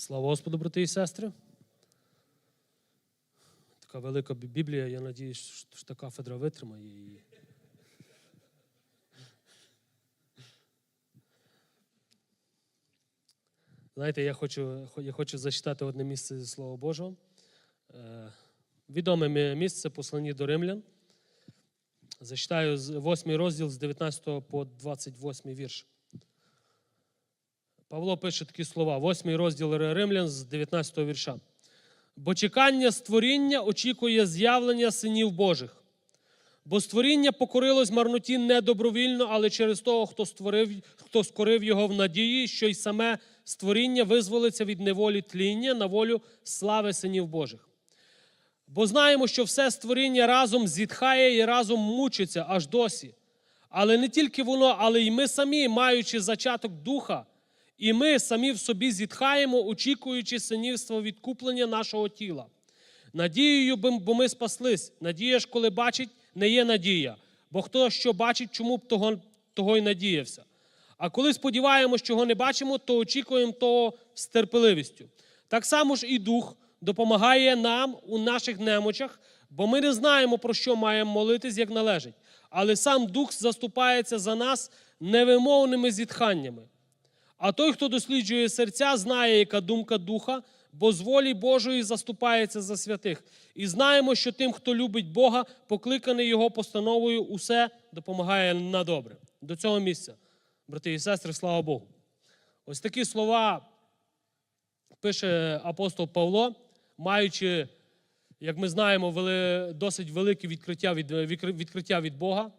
Слава Господу, брати і сестри. Така велика бі- Біблія, я надіюсь, що та кафедра витримає її. Знаєте, я хочу, я хочу зачитати одне місце зі Слова Божого. Е, Відоме місце послані до римлян. Зачитаю з 8 розділ з 19 по 28 вірш. Павло пише такі слова, 8 розділ Римлян з 19 вірша. Бо чекання створіння очікує з'явлення синів Божих. Бо створіння покорилось марноті не добровільно, але через того, хто створив, хто скорив його в надії, що й саме створіння визволиться від неволі тління на волю слави синів Божих. Бо знаємо, що все створіння разом зітхає і разом мучиться аж досі. Але не тільки воно, але й ми самі, маючи зачаток духа, і ми самі в собі зітхаємо, очікуючи синівства відкуплення нашого тіла. Надією, бо ми спаслись. Надія ж, коли бачить, не є надія. Бо хто що бачить, чому б того, того й надіявся. А коли сподіваємось, чого не бачимо, то очікуємо того з терпеливістю. Так само ж і дух допомагає нам у наших немочах, бо ми не знаємо, про що маємо молитись, як належить. Але сам дух заступається за нас невимовними зітханнями. А той, хто досліджує серця, знає, яка думка духа, бо з волі Божої заступається за святих. І знаємо, що тим, хто любить Бога, покликаний Його постановою, усе допомагає на добре. До цього місця, брати і сестри, слава Богу. Ось такі слова пише апостол Павло, маючи, як ми знаємо, досить велике відкриття від, відкриття від Бога.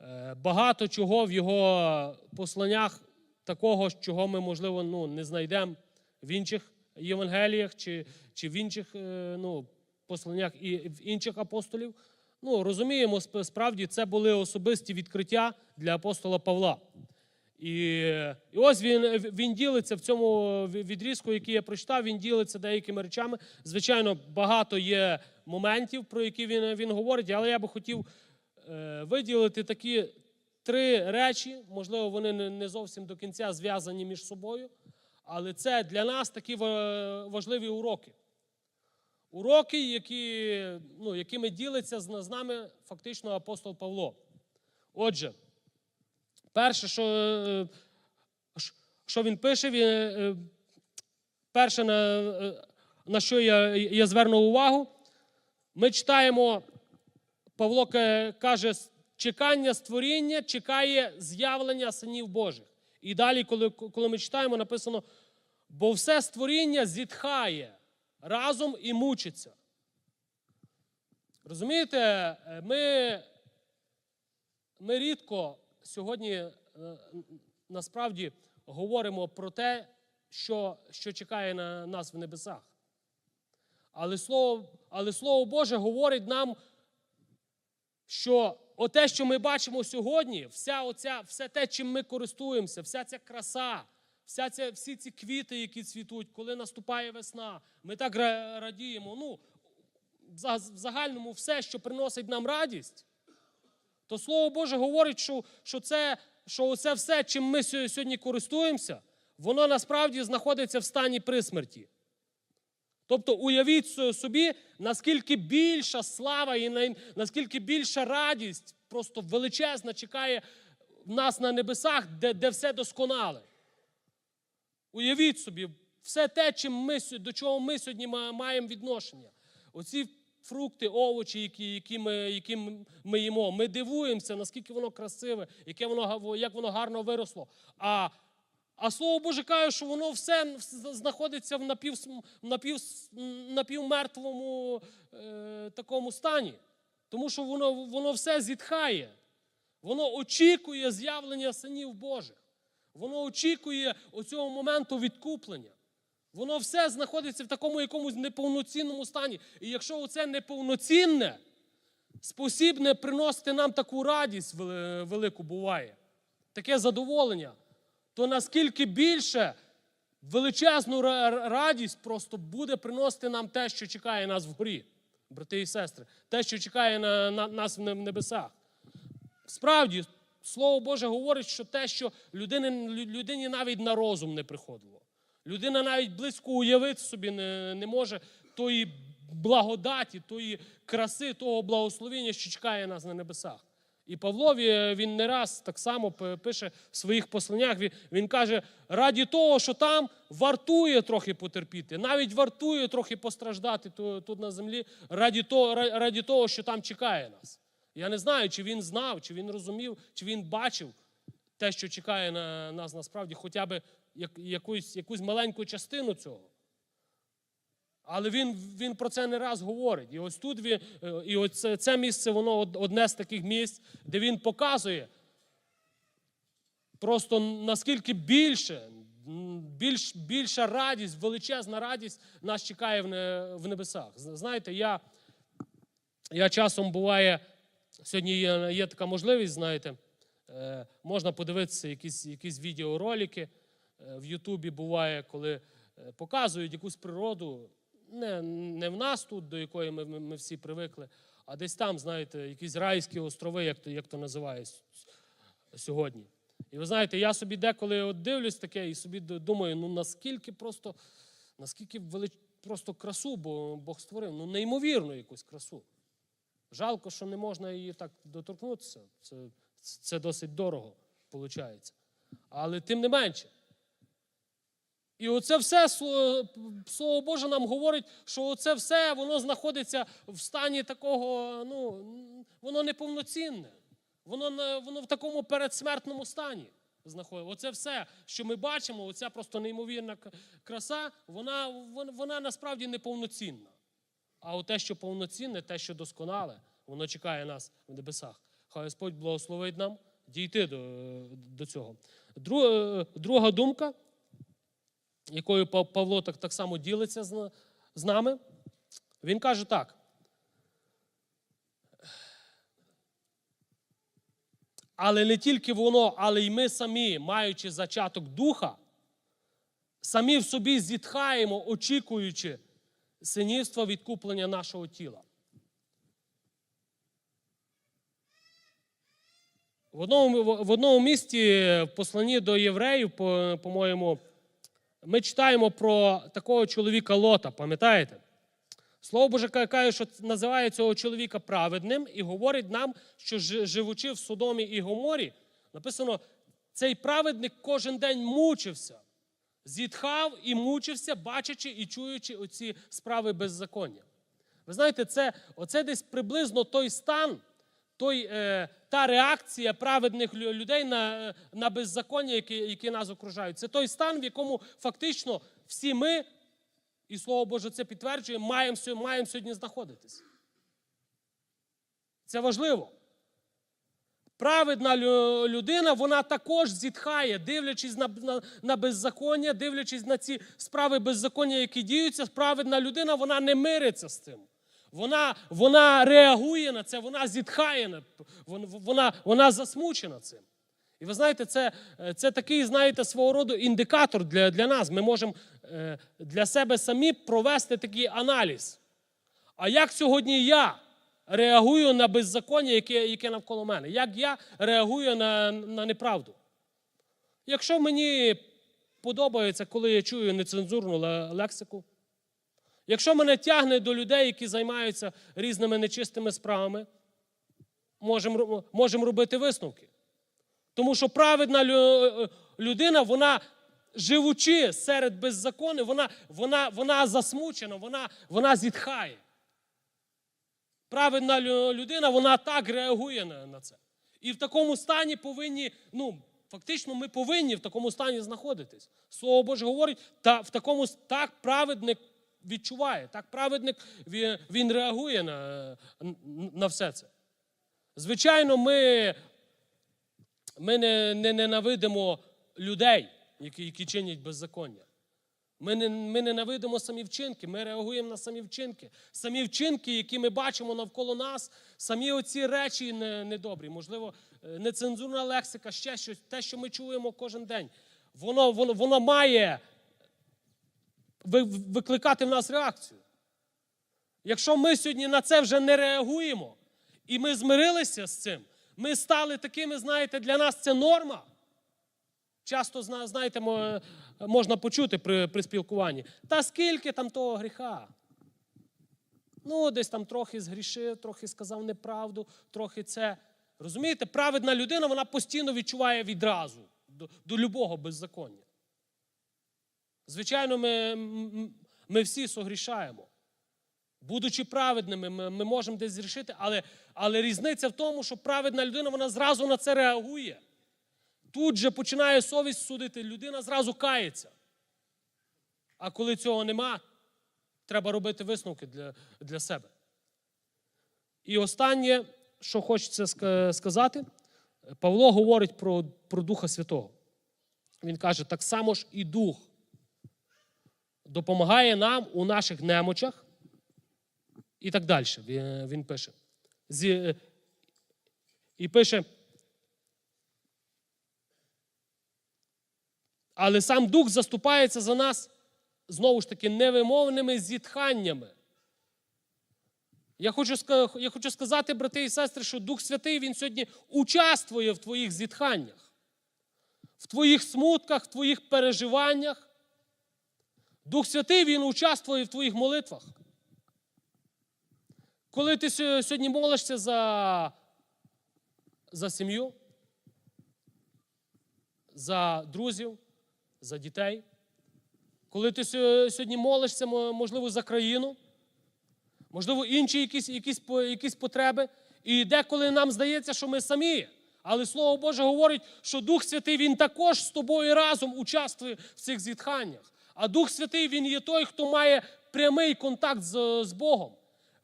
Е, Багато чого в його посланнях такого, чого ми, можливо, ну, не знайдемо в інших Євангеліях чи, чи в інших е, ну, посланнях і в інших апостолів. Ну, розуміємо, справді це були особисті відкриття для апостола Павла. І, і ось він, він ділиться в цьому відрізку, який я прочитав, він ділиться деякими речами. Звичайно, багато є моментів, про які він, він говорить, але я би хотів е, виділити такі три речі. Можливо, вони не- зовсім до кінця зв'язані між собою, але це для нас такі важливі уроки. Уроки, які, ну, якими ділиться з з нами фактично апостол Павло. Отже, перше, що, е, що він пише, він, е, перше, на, е, на що я, я звернув увагу, ми читаємо, Павло каже, чекання створіння чекає з'явлення синів Божих. І далі, коли, коли ми читаємо, написано, бо все створіння зітхає разом і мучиться. Розумієте, е, ми, ми рідко сьогодні е, насправді говоримо про те, що, що чекає на нас в небесах. Але Слово, але Слово Боже говорить нам, що оте, що ми бачимо сьогодні, вся оця, все те, чим ми користуємося, вся ця краса, вся ця, всі ці квіти, які цвітуть, коли наступає весна, ми так радіємо. Ну, в за- загальному все, що приносить нам радість, то Слово Боже говорить, що, що, це, що це все, чим ми сьо- сьогодні користуємося, воно насправді знаходиться в стані присмерті. Тобто уявіть собі, наскільки більша слава і наскільки більша радість, просто величезна чекає нас на небесах, де, де все досконале. Уявіть собі, все те, чим ми, до чого ми сьогодні маємо відношення. Оці фрукти, овочі, які, які, ми, які ми їмо. Ми дивуємося, наскільки воно красиве, яке воно, як воно гарно виросло. А, а слово Боже каже, що воно все знаходиться в напів, напів, напівмертвому е, такому стані. Тому що воно, воно все зітхає. Воно очікує з'явлення синів Божих. Воно очікує оцього моменту відкуплення. Воно все знаходиться в такому якомусь неповноцінному стані. І якщо оце неповноцінне, спосібне приносити нам таку радість велику буває, таке задоволення, то наскільки більше величезну ра- ра- радість просто буде приносити нам те, що чекає нас вгорі, брати і сестри, те, що чекає на, на нас в небесах. Справді, Слово Боже говорить, що те, що людині, людині навіть на розум не приходило. Людина навіть близько уявити собі не, не може тої благодаті, тої краси, того благословення, що чекає нас на небесах. І Павлові він не раз так само пише в своїх посланнях. Він, він каже: раді того, що там вартує трохи потерпіти, навіть вартує трохи постраждати ту- тут на землі, раді того, раді того, що там чекає нас. Я не знаю, чи він знав, чи він розумів, чи він бачив те, що чекає на нас насправді, хоча б як, якусь, якусь маленьку частину цього. Але він, він про це не раз говорить. І ось тут він, е, і ось це, це місце, воно одне з таких місць, де він показує просто наскільки більше, більш, більша радість, величезна радість нас чекає в небесах. Знаєте, я, я часом буває, сьогодні є, є така можливість, знаєте, е, можна подивитися якісь, якісь відеоролики е, в Ютубі буває, коли е, показують якусь природу, не, не в нас тут, до якої ми, ми, всі привикли, а десь там, знаєте, якісь райські острови, як то, як то с- сьогодні. І ви знаєте, я собі деколи от дивлюсь таке і собі думаю, ну наскільки просто, наскільки велич... просто красу Бог створив, ну неймовірну якусь красу. Жалко, що не можна її так доторкнутися. Це, це досить дорого виходить. Але тим не менше. І оце все Слово Боже нам говорить, що оце все воно знаходиться в стані такого, ну, воно неповноцінне. Воно, воно в такому передсмертному стані знаходиться. Оце все, що ми бачимо, оця просто неймовірна краса, вона, вона насправді неповноцінна. А те, що повноцінне, те, що досконале, воно чекає нас в небесах. Хай Господь благословить нам дійти до, до цього. Друга, друга думка, якою Павло так, так само ділиться з, з нами, він каже так. Але не тільки воно, але й ми самі, маючи зачаток духа, самі в собі зітхаємо, очікуючи синівства відкуплення нашого тіла. В одному, в одному місті в посланні до євреїв, по- по-моєму, ми читаємо про такого чоловіка Лота, пам'ятаєте? Слово Боже ка- каже, що називає цього чоловіка праведним і говорить нам, що живучи в Содомі і Гоморі, написано, цей праведник кожен день мучився, зітхав і мучився, бачачи і чуючи оці справи беззаконня. Ви знаєте, це, оце десь приблизно той стан, той, е, та реакція праведних людей на, на беззаконня, які, які нас окружають. Це той стан, в якому фактично всі ми, і Слово Боже це підтверджує, маємо, маємо сьогодні знаходитись. Це важливо. Праведна людина, вона також зітхає, дивлячись на, на, на беззаконня, дивлячись на ці справи беззаконня, які діються, праведна людина, вона не мириться з цим. Вона, вона реагує на це, вона зітхає, на- вона, вона засмучена цим. І ви знаєте, це, е, це такий, знаєте, свого роду індикатор для, для нас. Ми можемо е, для себе самі провести такий аналіз. А як сьогодні я реагую на беззаконня, яке, яке навколо мене? Як я реагую на, на неправду? Якщо мені подобається, коли я чую нецензурну лексику, якщо мене тягне до людей, які займаються різними нечистими справами, можемо можемо робити висновки. Тому що праведна людина, вона, живучи серед беззаконня, вона, вона, вона засмучена, вона, вона зітхає. Праведна людина, вона так реагує на це. І в такому стані повинні, ну, фактично, ми повинні в такому стані знаходитись. Слово Боже говорить, та в такому так праведник відчуває, так праведник він, він реагує на, на все це. Звичайно, ми, ми не, не ненавидимо людей, які, які чинять беззаконня. Ми, не, ми ненавидимо самі вчинки, ми реагуємо на самі вчинки. Самі вчинки, які ми бачимо навколо нас, самі оці речі не- недобрі, можливо, е, нецензурна лексика, ще щось, те, що ми чуємо кожен день, воно, воно, воно має викликати в нас реакцію. Якщо ми сьогодні на це вже не реагуємо, і ми змирилися з цим, ми стали такими, знаєте, для нас це норма. Часто, знаєте, можна почути при, при спілкуванні. Та скільки там того гріха? Ну, десь там трохи згрішив, трохи сказав неправду, трохи це. Розумієте, праведна людина вона постійно відчуває відразу до, до любого беззаконня. Звичайно, ми, ми всі согрішаємо. Будучи праведними, ми, ми можемо десь зрішити, але, але різниця в тому, що праведна людина вона зразу на це реагує. Тут же починає совість судити, людина зразу кається. А коли цього нема, треба робити висновки для, для себе. І останнє, що хочеться сказати, Павло говорить про, про Духа Святого. Він каже, так само ж і Дух допомагає нам у наших немочах. І так далі. Він, пише. І пише. Але сам Дух заступається за нас знову ж таки невимовними зітханнями. Я хочу, я хочу сказати, брати і сестри, що Дух Святий Він сьогодні участвує в твоїх зітханнях, в твоїх смутках, в твоїх переживаннях. Дух Святий Він участвує в твоїх молитвах. Коли ти сьогодні молишся за, за сім'ю, за друзів, за дітей, коли ти сьогодні молишся, можливо, за країну, можливо, інші якісь, якісь, якісь потреби, і деколи нам здається, що ми самі. Але Слово Боже говорить, що Дух Святий Він також з тобою разом участвує в цих зітханнях. А Дух Святий Він є той, хто має прямий контакт з, з Богом.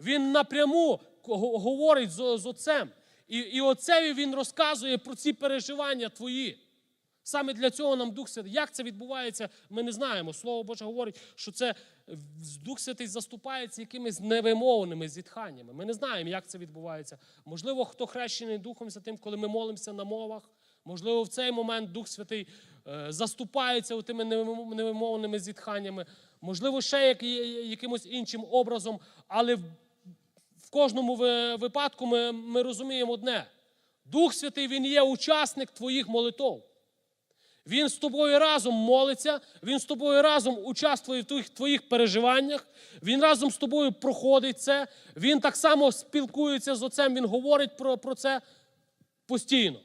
Він напряму говорить з, з Отцем. І, і Отцеві він розказує про ці переживання твої. Саме для цього нам Дух Святий. Як це відбувається, ми не знаємо. Слово Боже говорить, що це Дух Святий заступається якимись невимовними зітханнями. Ми не знаємо, як це відбувається. Можливо, хто хрещений Духом Святим, коли ми молимося на мовах. Можливо, в цей момент Дух Святий е, заступається тими невимовними зітханнями. Можливо, ще якимось іншим образом, але в кожному випадку ми, ми розуміємо одне: Дух Святий Він є учасник твоїх молитов. Він з тобою разом молиться, він з тобою разом участвує в твоїх, твоїх переживаннях, він разом з тобою проходить це, він так само спілкується з отцем, він говорить про, про це постійно.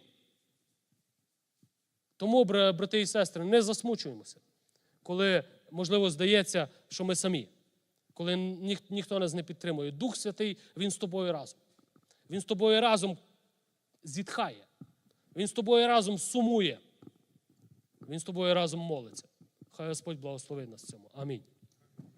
Тому, брати і сестри, не засмучуємося, коли, можливо, здається, що ми самі, коли ніх, ніхто нас не підтримує. Дух Святий, він з тобою разом. Він з тобою разом зітхає. Він з тобою разом сумує. Він з тобою разом молиться. Хай Господь благословить нас цьому. Амінь.